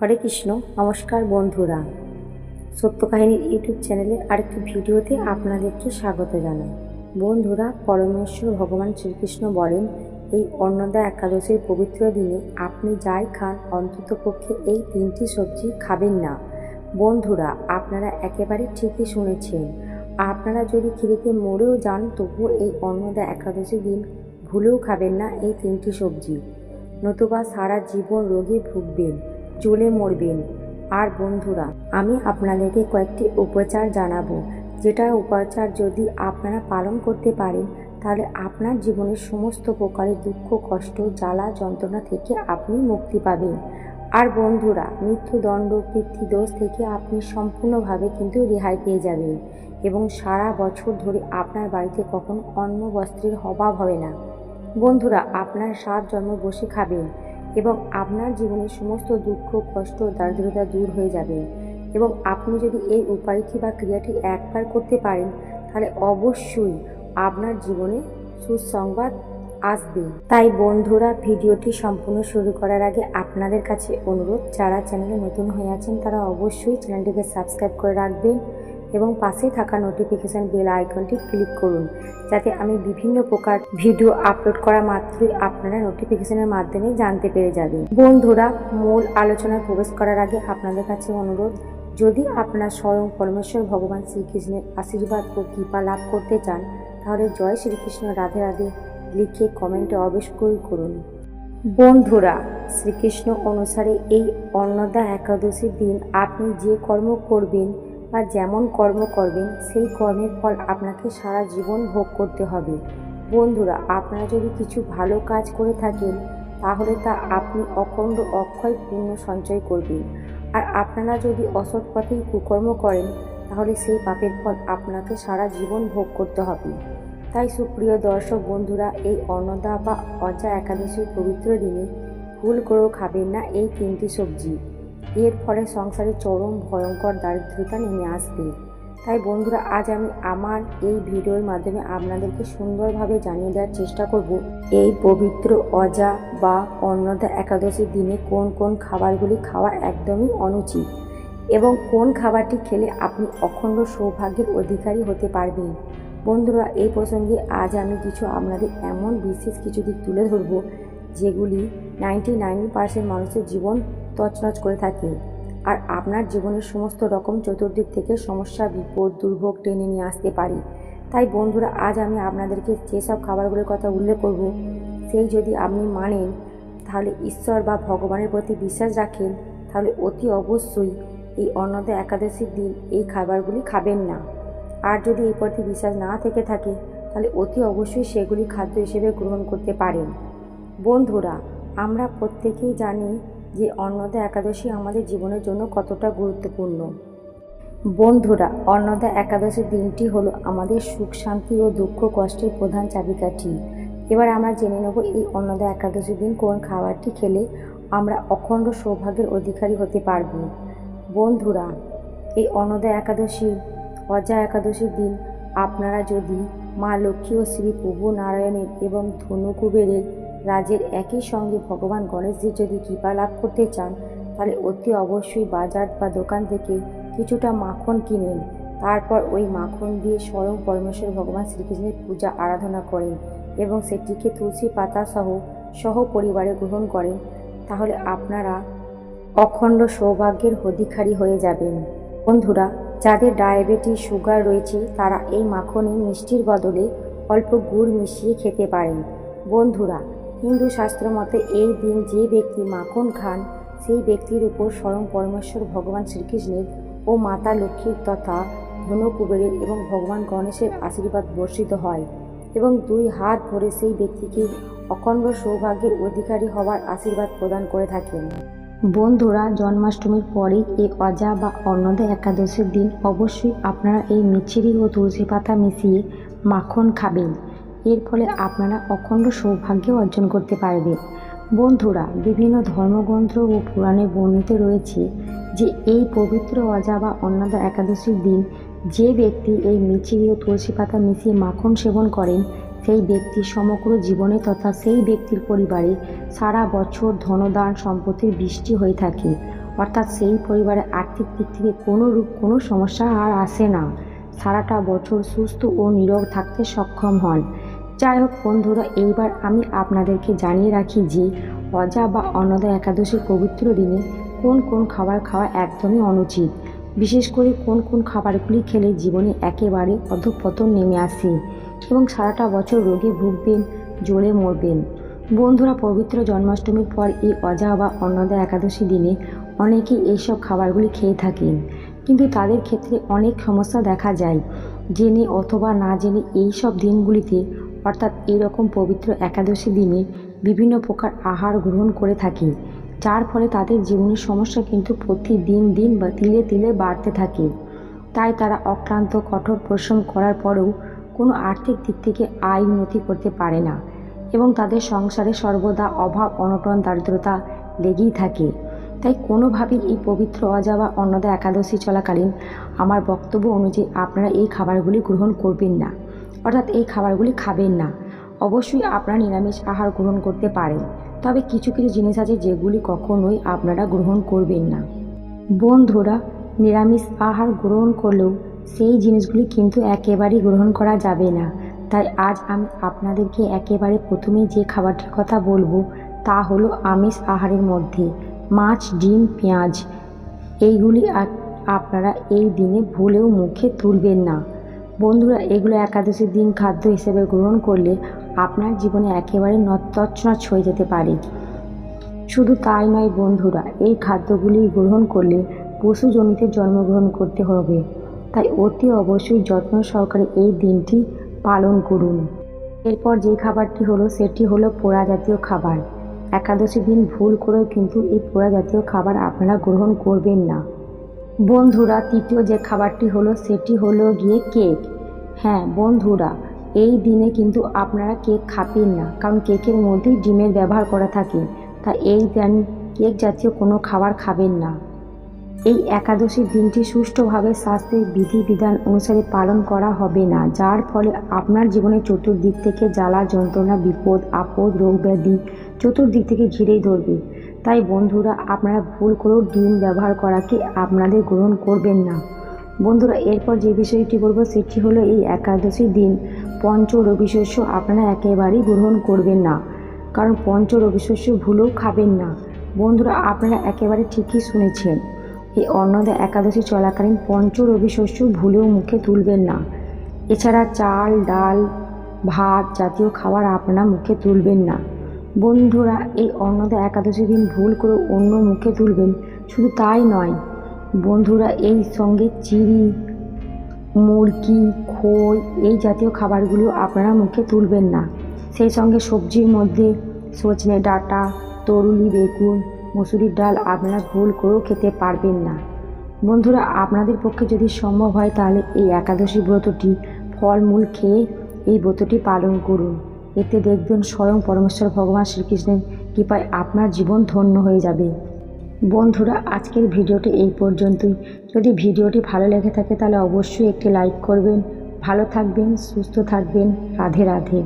হরে কৃষ্ণ, নমস্কার বন্ধুরা। সত্য কাহিনীর ইউটিউব চ্যানেলে আরেকটি ভিডিওতে আপনাদেরকে স্বাগত জানাই। বন্ধুরা, পরমেশ্বর ভগবান শ্রীকৃষ্ণ বলেন, এই অন্নদা একাদশীর পবিত্র দিনে আপনি যাই খান অন্ততপক্ষে এই তিনটি সবজি খাবেন না। বন্ধুরা, আপনারা একেবারে ঠিকই শুনেছেন। আপনারা যদি খিদেতে মরেও যান, তবুও এই অন্নদা একাদশী দিন ভুলেও খাবেন না এই তিনটি সবজি। নতুবা সারা জীবন রোগে ভুগবেন। জ্বলে মরবেন। আর বন্ধুরা, আমি আপনাদেরকে কয়েকটি উপচার জানাব। যেটা উপচার যদি আপনারা পালন করতে পারেন, তাহলে আপনার জীবনের সমস্ত প্রকারের দুঃখ, কষ্ট, জ্বালা, যন্ত্রণা থেকে আপনি মুক্তি পাবেন। আর বন্ধুরা, মৃত্যুদণ্ড, পিতৃদোষ থেকে আপনি সম্পূর্ণভাবে কিন্তু রেহাই পেয়ে যাবেন এবং সারা বছর ধরে আপনার বাড়িতে কখনো অন্ন, বস্ত্রের অভাব হবে না। বন্ধুরা, আপনার সাত জন্ম বসে খাবেন। এবং আপনার জীবনের সমস্ত দুঃখ, কষ্ট, দারিদ্রতা দূর হয়ে যাবে। এবং আপনি যদি এই উপায়টি বা ক্রিয়াটি একবার করতে পারেন, তাহলে অবশ্যই আপনার জীবনে সুসংবাদ আসবে। তাই বন্ধুরা, ভিডিওটি সম্পূর্ণ শুরু করার আগে আপনাদের কাছে অনুরোধ, যারা চ্যানেলে নতুন হয়ে আছেন, তারা অবশ্যই চ্যানেলটিকে সাবস্ক্রাইব করে রাখবেন। এবং পাশে থাকা নোটিফিকেশান বেল আইকনটি ক্লিক করুন, যাতে আমি বিভিন্ন প্রকার ভিডিও আপলোড করা মাত্রই আপনারা নোটিফিকেশনের মাধ্যমে জানতে পেরে যাবেন। বন্ধুরা, মূল আলোচনায় প্রবেশ করার আগে আপনাদের কাছে অনুরোধ, যদি আপনার স্বয়ং পরমেশ্বর ভগবান শ্রীকৃষ্ণের আশীর্বাদ ও কৃপা লাভ করতে চান, তাহলে জয় শ্রীকৃষ্ণ রাধে রাধে লিখে কমেন্টে অবশ্যই করুন। বন্ধুরা, শ্রীকৃষ্ণ অনুসারে এই অন্নদা একাদশীর দিন আপনি যে কর্ম করবেন বা যেমন কর্ম করবেন, সেই কর্মের ফল আপনাকে সারা জীবন ভোগ করতে হবে। বন্ধুরা, আপনারা যদি কিছু ভালো কাজ করে থাকেন, তাহলে তা আপনি অখণ্ড অক্ষয় পূর্ণ সঞ্চয় করবেন। আর আপনারা যদি অসৎ পথেই কুকর্ম করেন, তাহলে সেই পাপের ফল আপনাকে সারা জীবন ভোগ করতে হবে। তাই সুপ্রিয় দর্শক বন্ধুরা, এই অন্নদা বা অজা একাদশীর পবিত্র দিনে ভুল করেও খাবেন না এই তিনটি সবজি। এর ফলে সংসারে চরম ভয়ঙ্কর দারিদ্রতা নেমে আসবে। তাই বন্ধুরা, আজ আমি আমার এই ভিডিওর মাধ্যমে আপনাদেরকে সুন্দরভাবে জানিয়ে দেওয়ার চেষ্টা করব, এই পবিত্র অজা বা অন্নদা একাদশীর দিনে কোন কোন খাবারগুলি খাওয়া একদমই অনুচিত এবং কোন খাবারটি খেলে আপনি অখণ্ড সৌভাগ্যের অধিকারী হতে পারবেন। বন্ধুরা, এই প্রসঙ্গে আজ আমি কিছু আপনাদের এমন বিশেষ কিছু দিক তুলে ধরব, যেগুলি নাইনটি নাইন পার্সেন্ট মানুষের জীবন তছনছ করে থাকে। আর আপনার জীবনের সমস্ত রকম চতুর্দিক থেকে সমস্যা, বিপদ, দুর্ভোগ টেনে নিয়ে আসতে পারে। তাই বন্ধুরা, আজ আমি আপনাদেরকে যেসব খাবারগুলোর কথা উল্লেখ করব, সেই যদি আপনি মানেন, তাহলে ঈশ্বর বা ভগবানের প্রতি বিশ্বাস রাখেন, তাহলে অতি অবশ্যই এই অন্নদা একাদশীর দিন এই খাবারগুলি খাবেন না। আর যদি এই প্রতি বিশ্বাস না থেকে থাকে, তাহলে অতি অবশ্যই সেগুলি খাদ্য হিসেবে গ্রহণ করতে পারেন। বন্ধুরা, আমরা প্রত্যেকেই জানি যে অন্নদা একাদশী আমাদের জীবনের জন্য কতটা গুরুত্বপূর্ণ। বন্ধুরা, অন্নদা একাদশীর দিনটি হলো আমাদের সুখ, শান্তি ও দুঃখ, কষ্টের প্রধান চাবিকাঠি। এবার আমরা জেনে নেব এই অন্নদা একাদশীর দিন কোন খাবারটি খেলে আমরা অখণ্ড সৌভাগ্যের অধিকারী হতে পারব। বন্ধুরা, এই অন্নদা একাদশী, অজা একাদশীর দিন আপনারা যদি মা লক্ষ্মী ও শ্রী প্রভু নারায়ণের এবং ধনু কুবেরের রাজের একই সঙ্গে ভগবান গণেশজির যদি কৃপা লাভ করতে চান, তাহলে অতি অবশ্যই বাজার বা দোকান থেকে কিছুটা মাখন কিনেন তারপর ওই মাখন দিয়ে স্বয়ং পরমেশ্বর ভগবান শ্রীকৃষ্ণের পূজা, আরাধনা করেন এবং সেটিকে তুলসী পাতা সহ সহ পরিবারে গ্রহণ করেন, তাহলে আপনারা অখণ্ড সৌভাগ্যের অধিকারী হয়ে যাবেন। বন্ধুরা, যাদের ডায়াবেটিস, সুগার রয়েছে, তারা এই মাখনে মিষ্টির বদলে অল্প গুড় মিশিয়ে খেতে পারেন। বন্ধুরা হিন্দু শাস্ত্র মতে, এই দিন যে ব্যক্তি মাখন খান, সেই ব্যক্তির উপর স্বয়ং পরমেশ্বর ভগবান শ্রীকৃষ্ণের ও মাতা লক্ষ্মীর তথা ধনু কুবেরের এবং ভগবান গণেশের আশীর্বাদ বর্ষিত হয় এবং দুই হাত ভরে সেই ব্যক্তিকে অখণ্ড সৌভাগ্যের অধিকারী হওয়ার আশীর্বাদ প্রদান করে থাকেন। বন্ধুরা, জন্মাষ্টমীর পরেই এই অজা বা অন্নদা একাদশীর দিন অবশ্যই আপনারা এই মিছিরি ও তুলসী পাতা মিশিয়ে মাখন খাবেন। এর ফলে আপনারা অখণ্ড সৌভাগ্য অর্জন করতে পারবেন বন্ধুরা, বিভিন্ন ধর্মগ্রন্থ ও পুরাণে বর্ণিত রয়েছে যে এই পবিত্র অজা বা অন্নদা একাদশীর দিন যে ব্যক্তি এই মিচিরি ও তুলসী পাতা মিশিয়ে মাখন সেবন করেন, সেই ব্যক্তির সমগ্র জীবনে তথা সেই ব্যক্তির পরিবারে সারা বছর ধনদান সম্পত্তির বৃষ্টি হয়ে থাকে। অর্থাৎ সেই পরিবারে আর্থিক দিক থেকে কোনো রূপ কোনো সমস্যা আর আসে না। সারাটা বছর সুস্থ ও নিরোগ থাকতে সক্ষম হন। যাই হোক বন্ধুরা, এইবার আমি আপনাদেরকে জানিয়ে রাখি যে অজা বা অন্নদা একাদশীর পবিত্র দিনে কোন কোন খাবার খাওয়া একদমই অনুচিত। বিশেষ করে কোন কোন খাবারগুলি খেলে জীবনে একেবারে অধঃপতন নেমে আসে এবং সারাটা বছর রোগে ভুগবেন, জ্বরে মরবেন। বন্ধুরা, পবিত্র জন্মাষ্টমীর পর এই অজা বা অন্নদা একাদশী দিনে অনেকেই এইসব খাবারগুলি খেয়ে থাকেন। কিন্তু তাদের ক্ষেত্রে অনেক সমস্যা দেখা যায়। জেনে অথবা না জেনে এই সব দিনগুলিতে অর্থাৎ এরকম পবিত্র একাদশী দিনে বিভিন্ন প্রকার আহার গ্রহণ করে থাকি, যার ফলে তাদের জীবনের সমস্যা কিন্তু প্রতিদিন দিন বা তিলে তিলে বাড়তে থাকে। তাই তারা অক্লান্ত, কঠোর পরিশ্রম করার পরেও কোনো আর্থিক দিক থেকে আয় উন্নতি করতে পারে না এবং তাদের সংসারে সর্বদা অভাব, অনটন, দারিদ্রতা লেগেই থাকে। তাই কোনোভাবেই এই পবিত্র অজা বা অন্নদা একাদশী চলাকালীন আমার বক্তব্য অনুযায়ী আপনারা এই খাবারগুলি গ্রহণ করবেন না। অর্থাৎ এই খাবারগুলি খাবেন না। অবশ্যই আপনারা নিরামিষ আহার গ্রহণ করতে পারেন। তবে কিছু কিছু জিনিস আছে যেগুলি কখনোই আপনারা গ্রহণ করবেন না। বন্ধুরা, নিরামিষ আহার গ্রহণ করলেও সেই জিনিসগুলি কিন্তু একেবারেই গ্রহণ করা যাবে না। তাই আজ আমি আপনাদেরকে একেবারে প্রথমে যে খাবারটির কথা বলব তা হলো আমিষ আহারের মধ্যে মাছ, ডিম, পেঁয়াজ। এইগুলি আপনারা এই দিনে ভুলেও মুখে তুলবেন না। বন্ধুরা, এগুলো একাদশীর দিন খাদ্য হিসেবে গ্রহণ করলে আপনার জীবনে একেবারে নতচ্ছনছ হয়ে যেতে পারে। শুধু তাই নয় বন্ধুরা, এই খাদ্যগুলি গ্রহণ করলে পশু জমিতে জন্মগ্রহণ করতে হবে। তাই অতি অবশ্যই যত্ন সহকারে এই দিনটি পালন করুন। এরপর যে খাবারটি হলো, সেটি হলো পোড়া জাতীয় খাবার। একাদশী দিন ভুল করেও কিন্তু এই পোড়া জাতীয় খাবার আপনারা গ্রহণ করবেন না। বন্ধুরা, তৃতীয় যে খাবারটি হলো সেটি হলো গিয়ে কেক। হ্যাঁ বন্ধুরা, এই দিনে কিন্তু আপনারা কেক খাবেন না, কারণ কেকের মধ্যেই ডিমের ব্যবহার করা থাকে। তাই এই দিন, কেক জাতীয় কোনো খাবার খাবেন না। এই একাদশীর দিনটি সুষ্ঠুভাবে স্বাস্থ্যের বিধিবিধান অনুসারে পালন করা হবে না, যার ফলে আপনার জীবনের চতুর্দিক থেকে জ্বালা, যন্ত্রণা, বিপদ, আপদ, রোগ ব্যাধি চতুর্দিক থেকে ঘিরেই ধরবে। তাই বন্ধুরা, আপনারা ভুল করেও ডিম ব্যবহার করাকে আপনাদের গ্রহণ করবেন না। বন্ধুরা, এরপর যে বিষয়টি বলব, সেটি হলো এই একাদশীর দিন। পঞ্চ রবি শস্য আপনারা একেবারেই গ্রহণ করবেন না। কারণ পঞ্চ রবি শস্য ভুলেও খাবেন না। বন্ধুরা, আপনারা একেবারে ঠিকই শুনেছেন। এই অন্নদা একাদশী চলাকালীন পঞ্চ রবি শস্য ভুলেও মুখে তুলবেন না। এছাড়া চাল, ডাল, ভাত জাতীয় খাবার আপনারা মুখে তুলবেন না। বন্ধুরা, এই অন্নদা একাদশী দিন ভুল করে অন্য মুখে তুলবেন, শুধু তাই নয়। বন্ধুরা, এই সঙ্গে চিড়ি, মুরগি, খই, এই জাতীয় খাবারগুলো আপনারা মুখে তুলবেন না। সেই সঙ্গে সবজির মধ্যে সজনে ডাঁটা, তরুলি বেগুন, মুসুরির ডাল আপনারা ভুল করেও খেতে পারবেন না। বন্ধুরা, আপনাদের পক্ষে যদি সম্ভব হয়, তাহলে এই একাদশী ব্রতটি ফলমূল খেয়ে এই ব্রতটি পালন করুন। এতে দেখবেন স্বয়ং পরমেশ্বর ভগবান শ্রীকৃষ্ণের কৃপায় আপনার জীবন ধন্য হয়ে যাবে। বন্ধুরা, আজকের ভিডিওটি এই পর্যন্তই। যদি ভিডিওটি ভালো লেগে থাকে তাহলে অবশ্যই একটি লাইক করবেন। ভালো থাকবেন, সুস্থ থাকবেন। রাধে রাধে।